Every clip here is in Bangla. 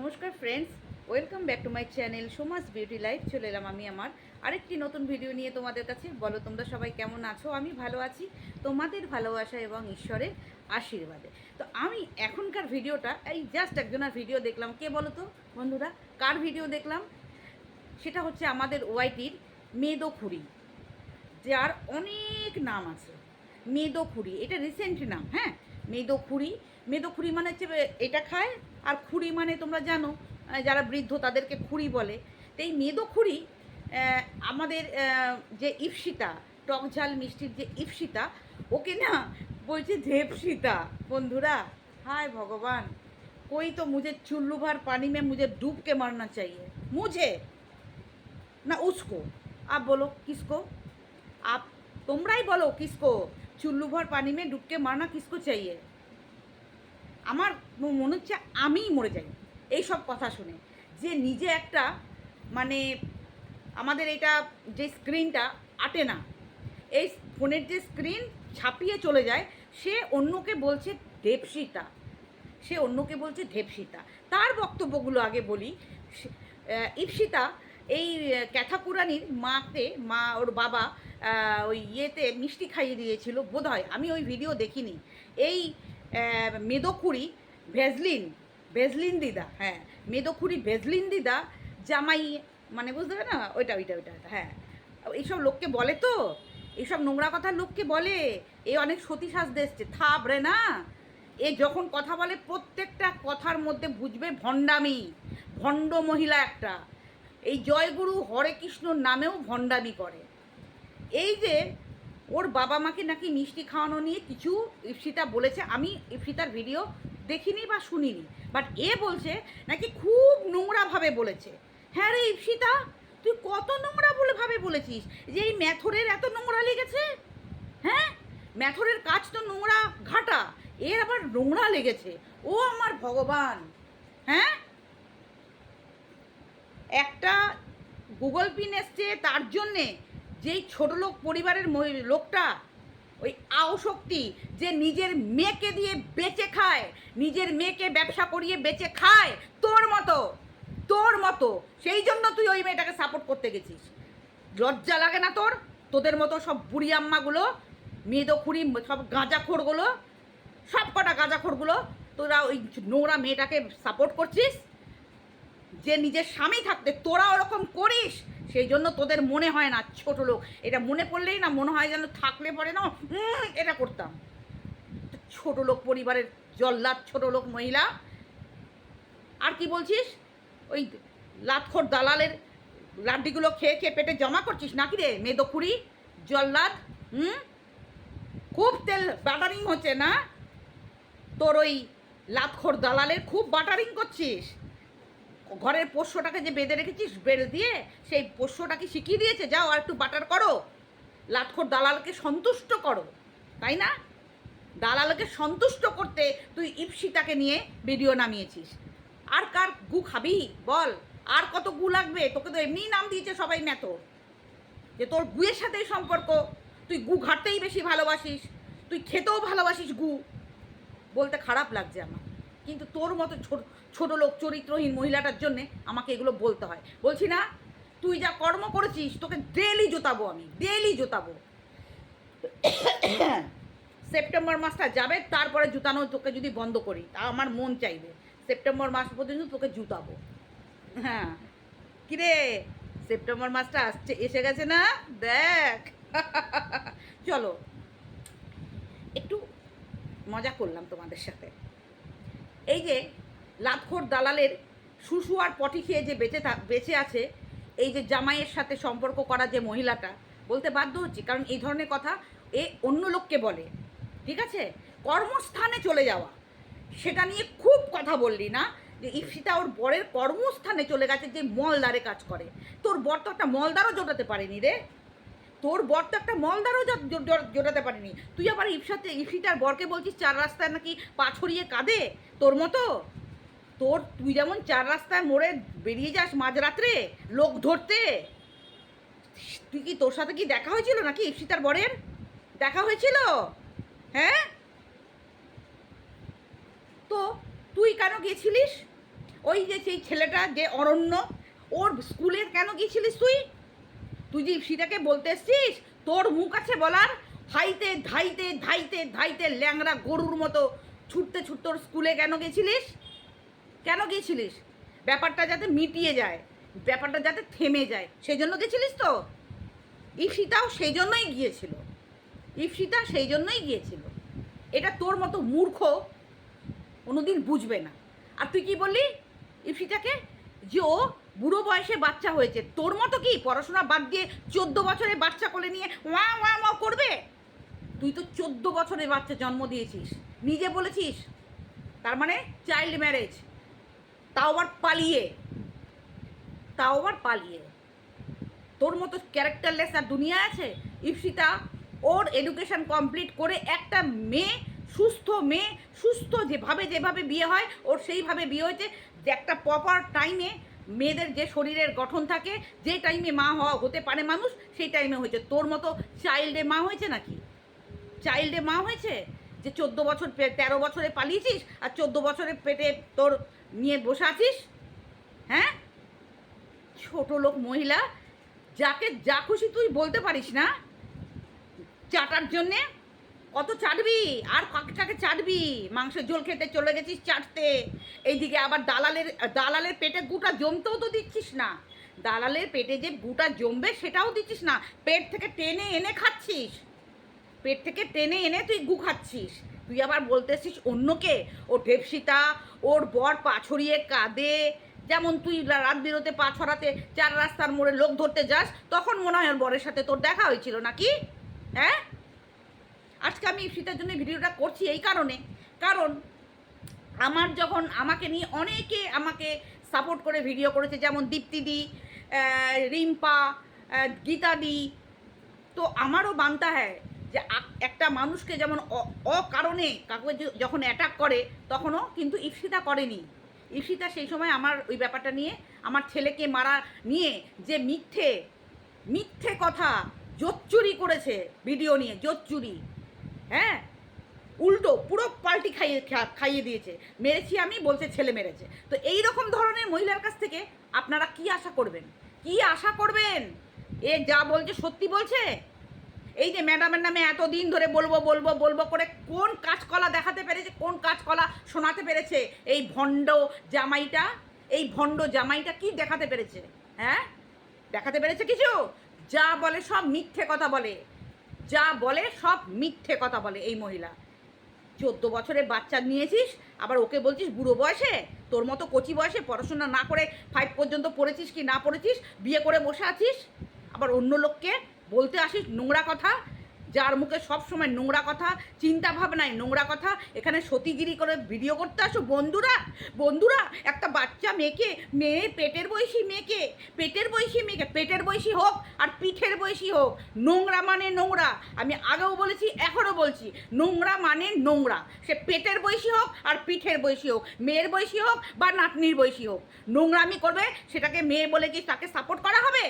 নমস্কার friends welcome back to my channel Soma's beauty life চলে এলাম আমি আমার আরেকটি নতুন ভিডিও নিয়ে তোমাদের কাছে। বলো, তোমরা সবাই কেমন আছো? আমি ভালো আছি। তোমাদের ভালোবাসা এবং ঈশ্বরের আশীর্বাদে। তো আমি এখনকার ভিডিওটা এই জাস্ট একজনের ভিডিও দেখলাম। কে বলো তো, বন্ধুরা? কার ভিডিও দেখলাম? সেটা হচ্ছে আমাদের ওয়াইটির মেদোখুরি যার অনেক নাম আছে। মেদোখুরি এটা রিসেন্ট নাম হ্যাঁ? মেদোখুরি মেদোখুরি মানে হচ্ছে, এটা খায় আর খুঁড়ি মানে তোমরা জানো মানে যারা বৃদ্ধ তাদেরকে খুঁড়ি বলে। তো এই মেদো খুঁড়ি আমাদের যে ইপসিতা টক ঝাল মিষ্টির যে ইপসিতা ওকে না বলছে ধেপসিতা বন্ধুরা, হায় ভগবান, কই তো মুঝে চুল্লু ভার পানি মে মুঝে ডুবকে মারনা চাই মুঝে? না উসকো। আপ বলো, কিসকো? আপ তোমরাই বলো, কিসকো? চুল্লুভার পানি মে ডুবকে মারনা কিসকো চাইয়ে? আমার মনে হচ্ছে আমিই মরে যাই। এই সব কথা শুনে যে নিজে একটা মানে আমাদের এটা যে স্ক্রিনটা আটে না। এই ফোনের যে স্ক্রিন ছাপিয়ে চলে যায়, সে অন্যকে বলছে দেবসিতা। সে অন্যকে বলছে ধেপসিতা তার বক্তব্যগুলো আগে বলি। ইপসিতা এই ক্যাথাকুরানির মাকে, মা ওর বাবা ওই ইয়েতে মিষ্টি খাইয়ে দিয়েছিল। বোধহয় আমি ওই ভিডিও দেখিনি। এই মেদোখুরি ভেজলিন ভেজলিন দিদা হ্যাঁ মেদোখুরি ভেজলিন দিদা, জামাই মানে বুঝতে পারে না? ওইটা ওইটা ওইটা হ্যাঁ। এইসব লোককে বলে তো? এইসব নোংরা কথা লোককে বলে? এ অনেক সতী সাজতে এসছে। থাবড়ে না? এ যখন কথা বলে, প্রত্যেকটা কথার মধ্যে বুঝবে ভণ্ডামি। ভণ্ড মহিলা একটা। এই জয়গুরু হরে কৃষ্ণর নামেও ভণ্ডামি করে। এই যে ওর বাবা মাকে নাকি মিষ্টি খাওয়ানো নিয়ে কিছু ইপসিতা বলেছে, আমি ইপসিতার ভিডিও দেখিনি বা শুনিনি। বাট এ বলছে, নাকি খুব নোংরাভাবে বলেছে। হ্যাঁ রে ইপসিতা তুই কত নোংরা বলে ভাবে বলেছিস? যে এই ম্যাথরের এত নোংরা লেগেছে? হ্যাঁ? ম্যাথরের কাজ তো নোংরা ঘাটা, এর আবার নোংরা লেগেছে। ও আমার ভগবান। হ্যাঁ? একটা গুগল পিন এসছে তার জন্যে। যেই ছোট লোক পরিবারের লোকটা, ওই আও শক্তি, যে নিজের মেয়েকে দিয়ে বেচে খায়, নিজের মেয়েকে ব্যবসা করিয়ে বেচে খায়, তোর মতো তোর মতো, সেই জন্য তুই ওই মেয়েটাকে সাপোর্ট করতে গেছিস। লজ্জা লাগে না তোর? তোদের মতো সব বুড়ি আম্মাগুলো মেয়েদখুরি সব গাঁজাখোরগুলো, সব কটা গাঁজাখোরগুলো, তোরা ওই নোংরা মেয়েটাকে সাপোর্ট করছিস? যে নিজের স্বামী থাকতে তোরা ওরকম করিস? সেই জন্য তোদের মনে হয় না, ছোট লোক। এটা মনে পড়লেই না মনে হয় যেন থাকলে পরে না এটা করতাম। ছোট লোক পরিবারের জল্লাদ, ছোট লোক মহিলা। আর কি বলছিস? ওই লাতখোর দালালের লাড্ডিগুলো খেয়ে খেয়ে পেটে জমা করছিস নাকি রে মেদকুড়ি জল্লাদ হুম খুব তেল বাটারিং হচ্ছে না? তোর ওই লাতখোর দালালের খুব বাটারিং করছিস। ঘরের পোষ্যটাকে যে বেঁধে রেখেছিস, বেল দিয়ে সেই পোষ্যটাকে শিখিয়ে দিয়েছে? যাও আর একটু বাটার করো। লাটখোর দালালকে সন্তুষ্ট করো, তাই না? দালালকে সন্তুষ্ট করতে তুই ইপসিতাকে নিয়ে ভিডিও নামিয়েছিস। আর কার গু খাবি? বল, আর কত গু লাগবে? তোকে তো এমনিই নাম দিয়েছে সবাই ম্যাতো যে তোর গুয়ের সাথেই সম্পর্ক, তুই গু ঘাটতেই বেশি ভালোবাসিস, তুই খেতেও ভালোবাসিস গু। বলতে খারাপ লাগছে আমার। কিন্তু তোর মতো ছোট লোক, চরিত্রহীন মহিলাটার জন্যে আমাকে এগুলো বলতে হয়। বলছি না, তুই যা কর্ম করেছিস, তোকে ডেলি জোতাবো আমি ডেলি জোতাবো। সেপ্টেম্বর মাসটা যাবে, তারপরে জুতানো তোকে যদি বন্ধ করি, তা আমার মন চাইবে। সেপ্টেম্বর মাস পর্যন্ত তোকে জুতাবো। হ্যাঁ। কিরে, সেপ্টেম্বর মাসটা আসছে, এসে গেছে না? দেখ। চলো। একটু মজা করলাম তোমাদের সাথে। এই যে লাতখোর দালালের শুশু আর পটি খেয়ে যে বেঁচে বেঁচে আছে, এই যে জামাইয়ের সাথে সম্পর্ক করা যে মহিলাটা, বলতে বাধ্য হচ্ছি, কারণ এই ধরনের কথা এ অন্য লোককে বলে, ঠিক আছে? কর্মস্থানে চলে যাওয়া, সেটা নিয়ে খুব কথা বললি না? যে ইপসিতা ওর বরের কর্মস্থানে চলে গেছে, যে মলদারে কাজ করে। তোর বর তো একটা মলদারও জোটাতে পারেনি রে। তোর বর তো একটা মলদারও জোটাতে পারেনি। তুই আবার ইফসাতে ইপসিতার বরকে বলছিস, চার রাস্তায় নাকি পা ছড়িয়ে কাঁদে? তোর মতো? তোর, তুই যেমন চার রাস্তায় মোড়ে বেরিয়ে যাস মাঝরাত্রে, লোক ধরতে, তুই কি তোর সাথে কি দেখা হয়েছিল নাকি ইপসিতার বরের? দেখা হয়েছিল? হ্যাঁ? তো তুই কেন গেছিলিস? ওই যে সেই ছেলেটা যে অরণ্য, ওর স্কুলে কেন গিয়েছিলিস তুই? তুই যে ইপসিটাকে বলতে এসছিস, তোর মুখ আছে বলার? হাইতে ধাইতে ধাইতে ধাইতে ল্যাংড়া গরুর মতো ছুটতে ছুটতে ওর স্কুলে কেন গেছিলিস? কেন গেছিলিস? ব্যাপারটা যাতে মিটিয়ে যায়, ব্যাপারটা যাতে থেমে যায় সেই জন্য গেছিলিস তো? ইপসিতাও সেই জন্যই গিয়েছিল। ইপসিতা সেই জন্যই গিয়েছিল। এটা তোর মতো মূর্খ কোনোদিন বুঝবে না। আর তুই কি বললি? ইপসিটাকে যে ও বুড়ো বয়সে বাচ্চা হয়েছে। তোর মতো কি? পড়াশোনা বাদ দিয়ে চোদ্দ বছরের বাচ্চা কোলে নিয়ে ওয়া ওয়া ওয়া করবে? তুই তো চোদ্দ বছরের বাচ্চা জন্ম দিয়েছিস। নিজে বলেছিস। তার মানে চাইল্ড ম্যারেজ তাও আবার পালিয়ে। তাও আবার পালিয়ে। তোর মতো ক্যারেক্টারলেস আর দুনিয়া আছে? ইপসিতা ওর এডুকেশন কমপ্লিট করে একটা মেয়ে, সুস্থ মেয়ে, সুস্থ যেভাবে যেভাবে বিয়ে হয়, ওর সেইভাবে বিয়ে হয়েছে। একটা প্রপার টাইমে মেয়েদের যে শরীরের গঠন থাকে, যে টাইমে মা হওয়া হতে পারে মানুষ, সেই টাইমে হয়েছে। তোর মতো চাইল্ডে মা হয়েছে নাকি? চাইল্ডে মা হয়েছে? যে চোদ্দ বছর তেরো বছরে পালিয়েছিস, আর চোদ্দ বছরে পেটে তোর নিয়ে বসে আছিস? হ্যাঁ? ছোট লোক মহিলা, যাকে যা খুশি তুই বলতে পারিস না, চাটার জন্যে কত চাটবি? আর কাকে কাকে চাটবি? মাংসের ঝোল খেতে চলে গেছিস চাটতে। এইদিকে আবার দালালের দালালের পেটে গুটা জমতেও তো দিচ্ছিস না। দালালের পেটে যে গুটা জমবে সেটাও দিচ্ছিস না। পেট থেকে টেনে এনে খাচ্ছিস। পেট থেকে টেনে এনে তুই গু খাচ্ছিস। তুই আবার বলতেছিস অন্যকে, ও ঢেপসিতা, ওর বর পা ছড়িয়ে কাঁদে। যেমন তুই রাত বিরোতে পা ছড়াতে চার রাস্তার মোড়ে লোক ধরতে যাস, তখন মনে হয় ওর বরের সাথে তোর দেখা হয়েছিল নাকি? হ্যাঁ? আজকে আমি ইপসিতার জন্য ভিডিওটা করছি এই কারণে। কারণ আমার যখন আমাকে নিয়ে অনেকে আমাকে সাপোর্ট করে ভিডিও করেছে, যেমন দীপ্তিদি রিম্পা গীতাদি তো আমারও মানতা হ্যায় যে একটা মানুষকে যেমন অকারণে কাউকে যখন অ্যাটাক করে, তখনও কিন্তু ইপসিতা করেনি। ইপসিতা সেই সময় আমার ওই ব্যাপারটা নিয়ে, আমার ছেলেকে মারা নিয়ে যে মিথ্যে মিথ্যে কথা, জোচ্চুরি করেছে ভিডিও নিয়ে, জোচ্চুরি। হ্যাঁ? উল্টো পুরো পাল্টি খাইয়ে খাইয়ে দিয়েছে। মেরেছি আমি, বলছে ছেলে মেরেছে। তো এই রকম ধরনের মহিলার কাছ থেকে আপনারা কি আশা করবেন? কি আশা করবেন? এ যা বলছে, সত্যি বলছে? এই যে ম্যাডামের নামে এতদিন ধরে বলব বলব বলব করে কোন কাজকলা দেখাতে পেরেছে, কোন কাজকলা শোনাতে পেরেছে? এই ভণ্ড জামাইটা, এই ভণ্ড জামাইটা কি দেখাতে পেরেছে? হ্যাঁ? দেখাতে পেরেছে কিছু? যা বলে সব মিথ্যে কথা বলে। যা বলে সব মিথ্যে কথা বলে এই মহিলা। চোদ্দ বছরের বাচ্চা নিয়েছিস, আবার ওকে বলছিস বুড়ো বয়সে, তোর মতো কচি বয়সে পড়াশোনা না করে ফাইভ পর্যন্ত পড়েছিস কি না পড়েছিস, বিয়ে করে বসে আছিস? আবার অন্য লোককে বলতে আসিস নোংরা কথা যার মুখে সব সময় নোংরা কথা চিন্তা ভাবনায় নোংরা কথা, এখানে সতীগিরি করে ভিডিও করতে আসো। বন্ধুরা বন্ধুরা, একটা বাচ্চা মেয়েকে, মেয়ে পেটের বয়সী মেয়েকে, পেটের বয়সী মেয়েকে, পেটের বয়সী হোক আর পিঠের বয়সী হোক, নোংরা মানে নোংরা। আমি আগেও বলেছি, এখনও বলছি, নোংরা মানে নোংরা। সে পেটের বয়সী হোক আর পিঠের বয়সী হোক, মেয়ের বয়সী হোক বা নাতনির বয়সী হোক। নোংরামি করবে, সেটাকে মেয়ে বলে কি তাকে সাপোর্ট করা হবে?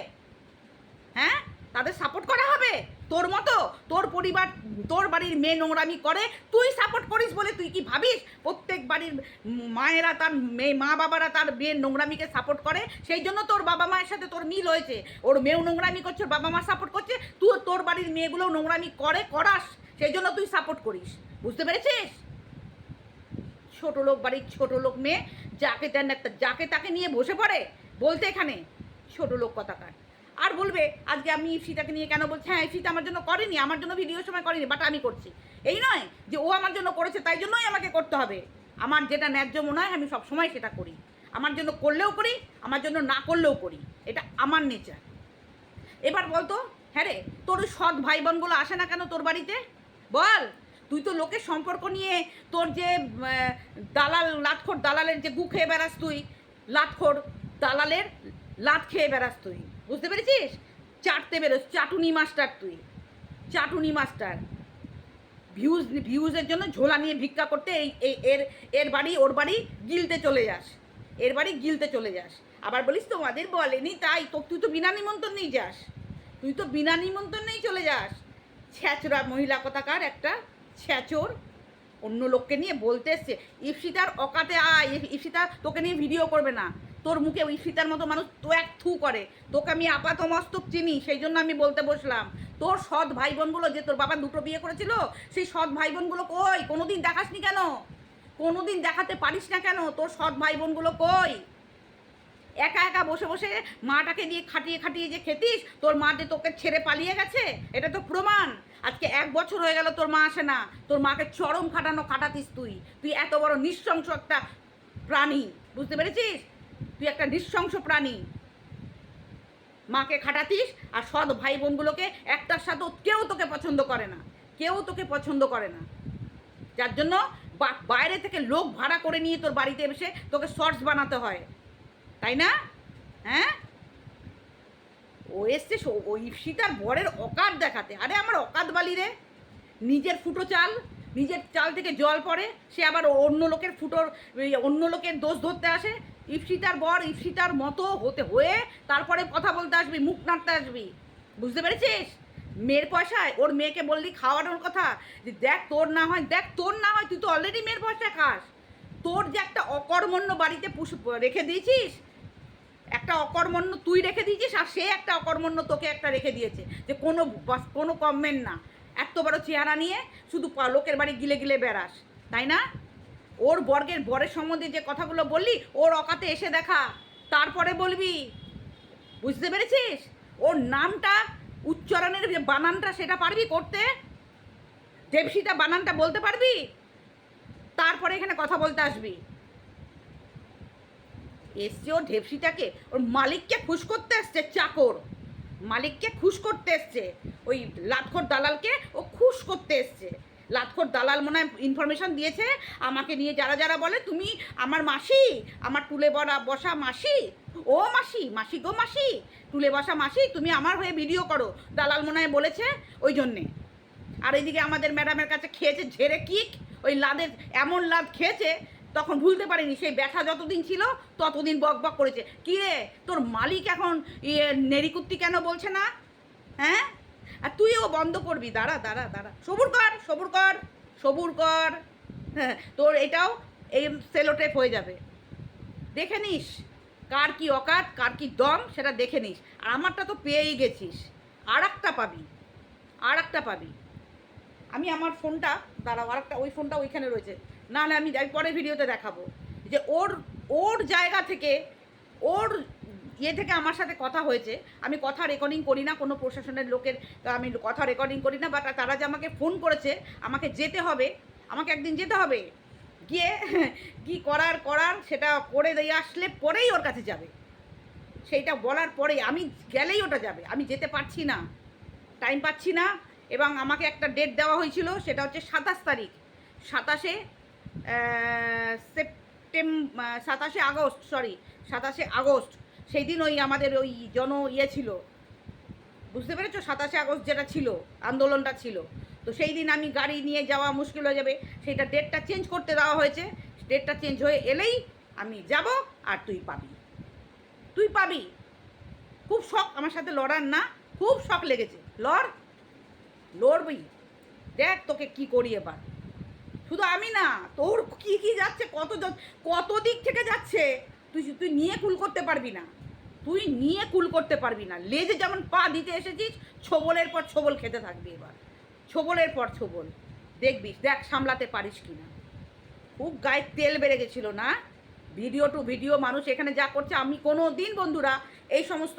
হ্যাঁ? তাদের সাপোর্ট তোর মতো, তোর পরিবার, তোর বাড়ির মেয়ে নোংরামি করে, তুই সাপোর্ট করিস বলে তুই কি ভাবিস? প্রত্যেক বাড়ির মায়েরা তার মেয়ে, মা বাবারা তার মেয়ের নোংরামিকে সাপোর্ট করে, সেই জন্য তোর বাবা মায়ের সাথে তোর মিল হয়েছে। ওর মেয়েও নোংরামি করছে বাবা মা সাপোর্ট করছে তুই তোর বাড়ির মেয়েগুলোও নোংরামি করে, করাস। সেই জন্য তুই সাপোর্ট করিস। বুঝতে পেরেছিস? ছোট লোক বাড়ির ছোট লোক মেয়ে, যাকে একটা, যাকে তাকে নিয়ে বসে পড়ে, বলতে এখানে, ছোট লোক কথাকার আর বলবে, আজকে আমি ইপসিতাকে নিয়ে কেন বলছি? হ্যাঁ ইপসিতা আমার জন্য করেনি, আমার জন্য ভিডিও সময় করেনি বাট আমি করছি। এই নয় যে ও আমার জন্য করেছে, তাই জন্যই আমাকে করতে হবে। আমার যেটা ন্যায্য মনে হয়, আমি সব সময় সেটা করি। আমার জন্য করলেও করি, আমার জন্য না করলেও করি। এটা আমার নেচার এবার বলতো হ্যাঁ রে, তোর সৎ ভাই বোনগুলো আসে না কেন তোর বাড়িতে? বল, তুই তো লোকের সম্পর্ক নিয়ে তোর যে দালাল লাটখোর দালালের যে গু খেয়ে বেড়াস তুই লাটখোর দালালের লাট খেয়ে বেড়াস তুই। বুঝতে পেরেছিস? চাটতে বেরোস, চাটুনি মাস্টার তুই। চাটুনি মাস্টার। ভিউজ, ভিউজের জন্য ঝোলা নিয়ে ভিক্ষা করতে এই এর এর বাড়ি, ওর বাড়ি গিলতে চলে যাস। এর বাড়ি গিলতে চলে যাস। আবার বলিস, তোমাদের বলেনি তাই, তো তুই তো বিনা নিমন্ত্রণেই যাস। তুই তো বিনা নিমন্ত্রণেই চলে যাস। ছ্যাচরা মহিলা কথাকার একটা ছ্যাচোর অন্য লোককে নিয়ে বলতে এসছে। ইপসিতার অকাতে আয় ইপসিতা তোকে নিয়ে ভিডিও করবে না। তোর মুখে ওই সীতার মতো মানুষ তো এক থু করে। তোকে আমি আপাত মস্তক চিনি, সেই জন্য আমি বলতে বসলাম। তোর সৎ ভাই বোনগুলো যে তোর বাবা দুটো বিয়ে করেছিল, সেই সৎ ভাই বোনগুলো কই? কোনোদিন দেখাসনি কেন? কোনোদিন দেখাতে পারিস না কেন? তোর সৎ ভাই বোনগুলো কই? একা একা বসে বসে মাটাকে দিয়ে খাটিয়ে খাটিয়ে যে খেতিস, তোর মা যে তোকে ছেড়ে পালিয়ে গেছে, এটা তো প্রমাণ। আজকে এক বছর হয়ে গেল তোর মা আসে না। তোর মাকে চরম খাটানো খাটাতিস তুই। তুই এত বড় নৃশংস একটা প্রাণী, বুঝতে পেরেছিস? তুই একটা নৃশংস প্রাণী। মাকে খাটাতিস আর সৎ ভাই বোনগুলোকে একটার সাথে কেউ তোকে পছন্দ করে না। কেউ তোকে পছন্দ করে না। যার জন্য বাইরে থেকে লোক ভাড়া করে নিয়ে তোর বাড়িতে এসে তোকে শর্টস বানাতে হয়। তাই না? হ্যাঁ? ও এসছে সো- ওই সীতার বরের অকাত দেখাতে। আরে আমার অকাত বালি রে। নিজের ফুটো চাল, নিজের চাল থেকে জল পড়ে, সে আবার অন্য লোকের ফুটোর অন্য লোকের দোষ ধরতে আসে ইপসিতার বর ইপসিতার মতো হতে হয়ে তারপরে কথা বলতে আসবি, মুখ নাড়তে আসবি। বুঝতে পেরেছিস? মেয়ের পয়সায়। ওর মেয়েকে বললি খাওয়ানোর কথা যে, দেখ তোর না হয়, দেখ তোর না হয়, তুই তো অলরেডি মেয়ের পয়সায় খাস। তোর যে একটা অকর্মণ্য বাড়িতে পুষ- রেখে দিয়েছিস, একটা অকর্মণ্য তুই রেখে দিয়েছিস আর সে একটা অকর্মণ্য তোকে একটা রেখে দিয়েছে যে, কোনো কোনো কমেন্ট না। এত বড় চেহারা নিয়ে শুধু লোকের বাড়ি গিলে গিলে বেড়াস, তাই না? ওর বর্গের বরের সম্বন্ধে যে কথাগুলো বললি, ওর অকাতে এসে দেখা। তারপরে বলবি, বুঝতে পেরেছিস? ওর নামটা, উচ্চারণের যে বানানটা সেটা পারবি করতে? দেবসীতা বানানটা বলতে পারবি? তারপরে এখানে কথা বলতে আসবি। এসছে ওর ঢেপসিটাকে ওর মালিককে খুশ করতে এসছে, চাকর। মালিককে খুশ করতে এসছে। ওই লাটখোর দালালকে ও খুশ করতে এসছে। লাটখোর দালাল মনে হয় ইনফরমেশন দিয়েছে, আমাকে নিয়ে যারা যারা বলে, তুমি আমার মাসি, আমার টুলে বড়া বসা মাসি, ও মাসি মাসি গো মাসি টুলে বসা মাসি, তুমি আমার হয়ে ভিডিও করো। দালাল মনে হয় বলেছে ওই জন্যে। আর এইদিকে আমাদের ম্যাডামের কাছে খেয়েছে ঝেড়ে কিক, ওই লাদের এমন লাদ খেয়েছে, তখন ভুলতে পারিনি, সেই ব্যথা যতদিন ছিল, ততদিন বক বক করেছে। কি রে, তোর মালিক এখন ইয়ে নেরিকুত্তি কেন বলছে না? হ্যাঁ? আর তুইও বন্ধ করবি, দাঁড়া দাঁড়া দাঁড়া। সবুর কর সবুর কর সবুর কর। হ্যাঁ তোর এটাও এই সেলোটেপ হয়ে যাবে। দেখে নিস, কার কি অকাত, কার কি দম, সেটা দেখে নিস। আর আমারটা তো পেয়েই গেছিস। আর একটা পাবি আর একটা পাবি। আমি আমার ফোনটা, দাঁড়াও আর একটা ওই ফোনটা ওইখানে রয়েছে। না না আমি পরের ভিডিওতে দেখাবো। যে ওর ওর জায়গা থেকে, ওর ইয়ে থেকে আমার সাথে কথা হয়েছে। আমি কথা রেকর্ডিং করি না, কোনো প্রশাসনের লোকের আমি কথা রেকর্ডিং করি না বাট তারা যে আমাকে ফোন করেছে, আমাকে যেতে হবে, আমাকে একদিন যেতে হবে। গিয়ে কি করার করার সেটা করে দিয়ে আসলে পরেই ওর কাছে যাবে। সেইটা বলার পরেই আমি গেলেই ওটা যাবে। আমি যেতে পারছি না টাইম পাচ্ছি না, এবং আমাকে একটা ডেট দেওয়া হয়েছিল, সেটা হচ্ছে সাতাশ তারিখ। সাতাশে সেপ্টেম সাতাশে আগস্ট সরি সাতাশে আগস্ট। সেই দিন ওই আমাদের ওই জন ইয়ে ছিল। বুঝতে পেরেছ? সাতাশে আগস্ট যেটা ছিল, আন্দোলনটা ছিল। তো সেই দিন আমি গাড়ি নিয়ে যাওয়া মুশকিল হয়ে যাবে। সেইটা ডেটটা চেঞ্জ করতে দেওয়া হয়েছে। ডেটটা চেঞ্জ হয়ে এলেই আমি যাব আর তুই পাবি। তুই পাবি। খুব শখ, আমার সাথে লড়ার না, খুব শখ লেগেছে। লড়, লড়বি। দেখ তোকে কি করি এবার। শুধু আমি না, তোর কি কি যাচ্ছে, কত কত দিক থেকে যাচ্ছে? তুই তুই নিয়ে কুল করতে পারবি না। তুই নিয়ে কুল করতে পারবি না। লেজে যেমন পা দিতে এসেছিস, ছোবলের পর ছোবল খেতে থাকবি এবার। ছোবলের পর ছোবল। দেখবি, দেখ সামলাতে পারিস কি না খুব গায়ে তেল বেড়ে গেছিল না? ভিডিও টু ভিডিও মানুষ এখানে যা করছে, আমি কোনো দিন বন্ধুরা এই সমস্ত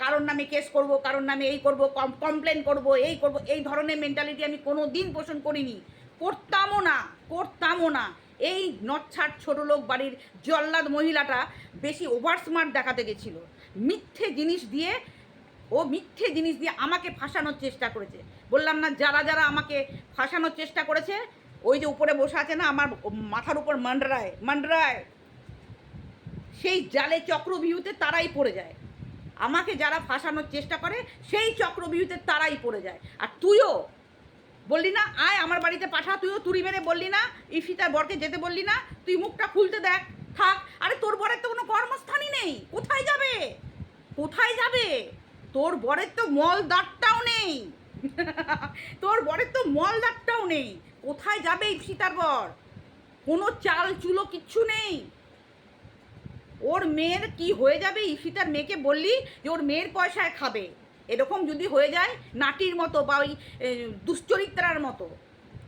কারোর নামে কেস করব, কারোর নামে এই করব কমপ্লেন করব, এই করব, এই ধরনের মেন্টালিটি আমি কোনো দিন পোষণ করিনি। করতামও না করতামও না। এই নচ্ছাট ছোট লোক বাড়ির জল্লাদ মহিলাটা বেশি ওভার স্মার্ট দেখাতে গেছিল। মিথ্যে জিনিস দিয়ে, ও মিথ্যে জিনিস দিয়ে আমাকে ফাঁসানোর চেষ্টা করেছে। বললাম না, যারা যারা আমাকে ফাঁসানোর চেষ্টা করেছে, ওই যে উপরে বসে আছে না, আমার মাথার উপর মান্ডরায় মান্ডরায়, সেই জালে চক্রভিউতে তারাই পড়ে যায়। আমাকে যারা ফাঁসানোর চেষ্টা করে, সেই চক্রভিউতে তারাই পড়ে যায়। আর তুইও বললি না, আয় আমার বাড়িতে পাঠা, তুইও তুড়ি মেরে বললি না ইফিতার বরকে যেতে বললি না, তুই মুখটা খুলতে দেখ, থাক, আরে তোর বরের তো কোনো কর্মস্থানই নেই, কোথায় যাবে? কোথায় যাবে? তোর বরের তো মল দাঁতটাও নেই। তোর বরের তো মল দাঁতটাও নেই। কোথায় যাবে ইপসিতার বর? কোনো চাল চুলো কিচ্ছু নেই। ওর মেয়ের কি হয়ে যাবে? ইফিতার মেয়েকে বললি যে ওর মেয়ের পয়সায় খাবে। এরকম যদি হয়ে যায় নাটির মতো বা ওই দুশ্চরিত্রার মতো,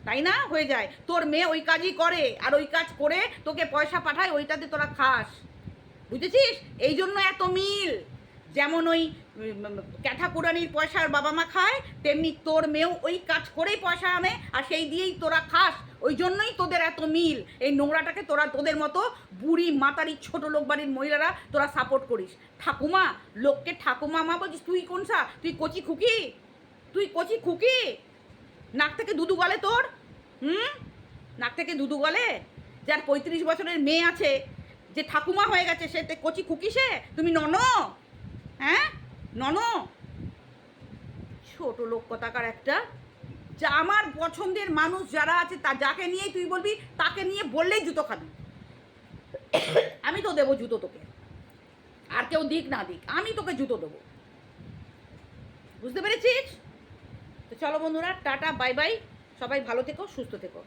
তাই না? হয়ে যায়। তোর মেয়ে ওই কাজই করে, আর ওই কাজ করে তোকে পয়সা পাঠায়, ওইটাতে তোরা খাস। বুঝেছিস? এই জন্য এত মিল। যেমন ওই ক্যাথা কুড়ানির পয়সা বাবা মা খায়, তেমনি তোর মেয়েও ওই কাজ করেই পয়সা আনে, আর সেই দিয়েই তোরা খাস। ওই জন্যই তোদের এত মিল। এই নোংরাটাকে তোরা তোদের মতো বুড়ি, মাতারি, ছোট লোক বাড়ির মহিলারা তোরা সাপোর্ট করিস। ঠাকুমা, লোককে ঠাকুমা মা বলছিস, তুই কোন সা তুই কচি খুকি? তুই কচি খুকি? নাক থেকে দুধু গলে তোর? হুম? নাক থেকে দুধু গলে? যার পঁয়ত্রিশ বছরের মেয়ে আছে, যে ঠাকুমা হয়ে গেছে, সে কচি খুকি সে? তুমি নন হ্যাঁ? নন ছোট লোক কথাকার একটা যা আমার পছন্দের মানুষ যারা আছে তা যাকে নিয়ে তুই বলবি, তাকে নিয়ে বললেই জুতো খাবি। আমি তো দেবো জুতো তোকে। আর কেউ দিক না দিক, আমি তোকে জুতো দেবো। বুঝতে পেরেছিস? তো চলো বন্ধুরা, টাটা, বাই বাই। সবাই ভালো থেকো, সুস্থ থেকো।